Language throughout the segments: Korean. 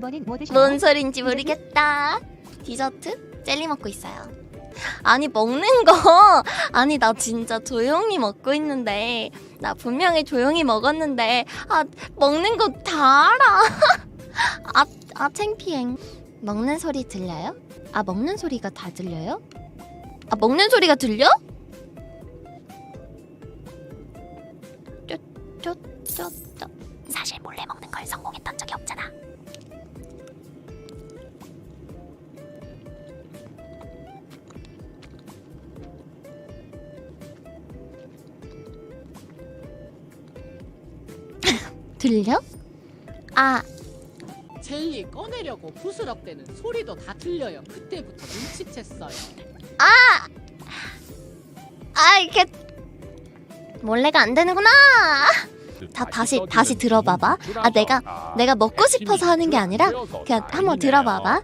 이번엔 뭐 드셔요? 뭔 소린지 모르겠다. 디저트? 젤리 먹고 있어요. 아니 먹는 거 아니 나 진짜 조용히 먹고 있는데 나 분명히 조용히 먹었는데 아 먹는 거 다 알아. 아, 아 창피행. 먹는 소리 들려요? 아 먹는 소리가 다 들려요? 아 먹는 소리가 들려? 쪼쪼쪼쪼 사실 몰래 먹는 걸 성공했던 들려? 아, 젤리 꺼내려고 부스럭 대는 소리도 다 들려요. 그때부터 눈치챘어요. 아 이게 몰래가 안 되는구나. 다 다시 다시 들어봐봐. 아 내가 내가 먹고 싶어서 하는 게 아니라 그냥 한번 들어봐봐.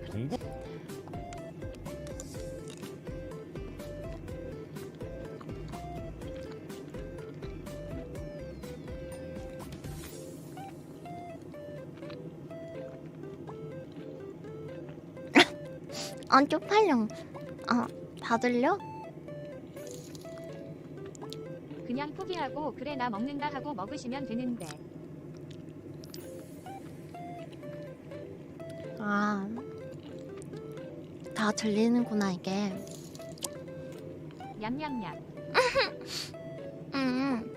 아 쪽팔려. 아다 들려? 그냥 포기하고 그래 나 먹는다 하고 먹으시면 되는데. 아, 다 들리는구나 이게. 냠냠냠. 음,